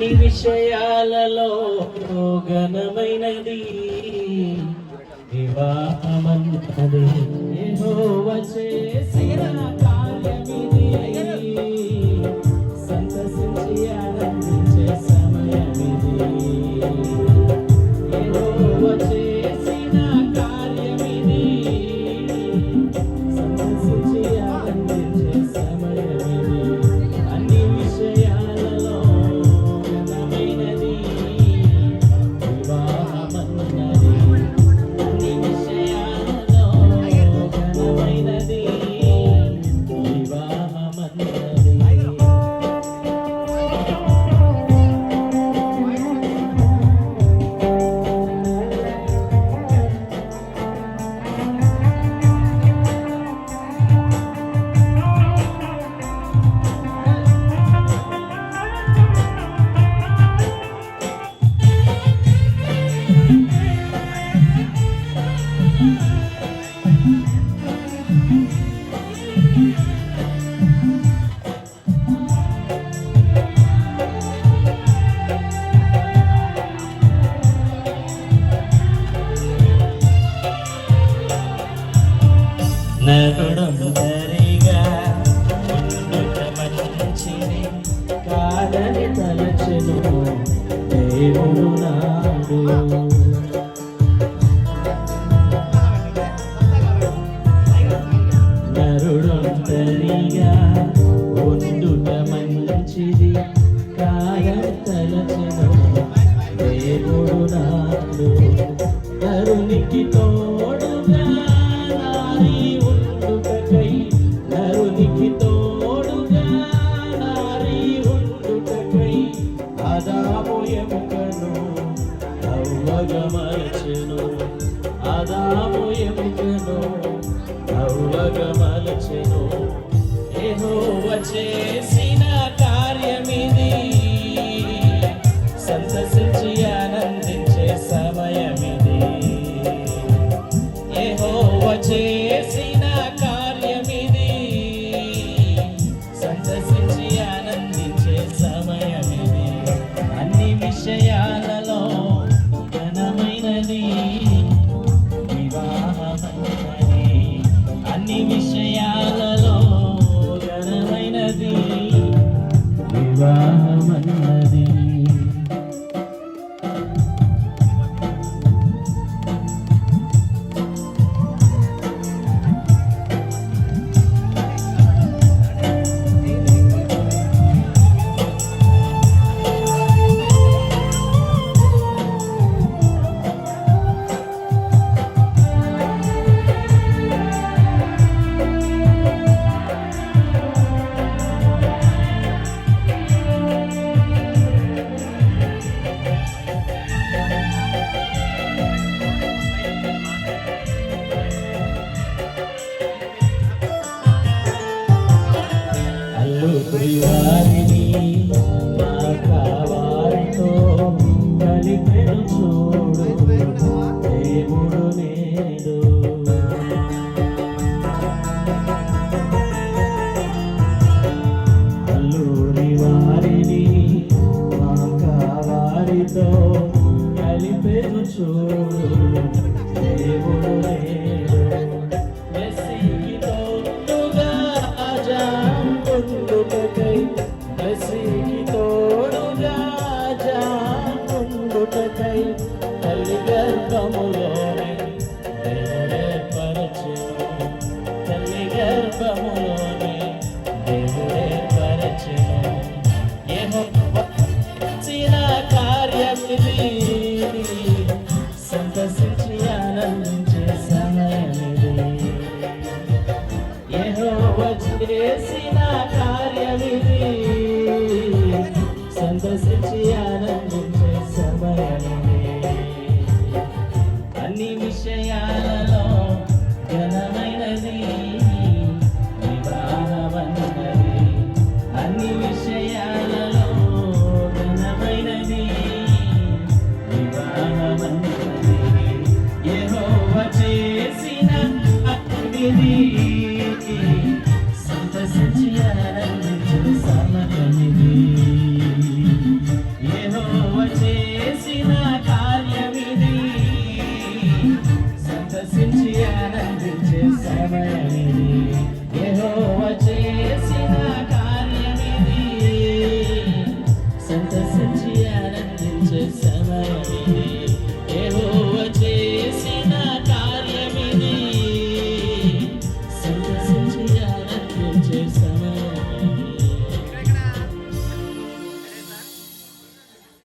అన్ని విషయాలలో ఘనమైనది వివాహమన్నది ఏమో వచ్చే నరుడుందరిగా మంచిని కాదని తలచెను దేవుడు నాడు. నరుడుందరిగా ఉండుట మంచిది కాదని తలచెను దేవుడు నాడు. తరుణికి తోడుగా మలచెను ఆదాము ఎముకను నవ్వులగా మలచెను ఏహో వచ్చేసి తొలి వారిని నా కావాలతో కలిపెను చూడు దేవుడు నేడు. అల్లూరి వారిని నా కావాలితో కలిపెను చూడు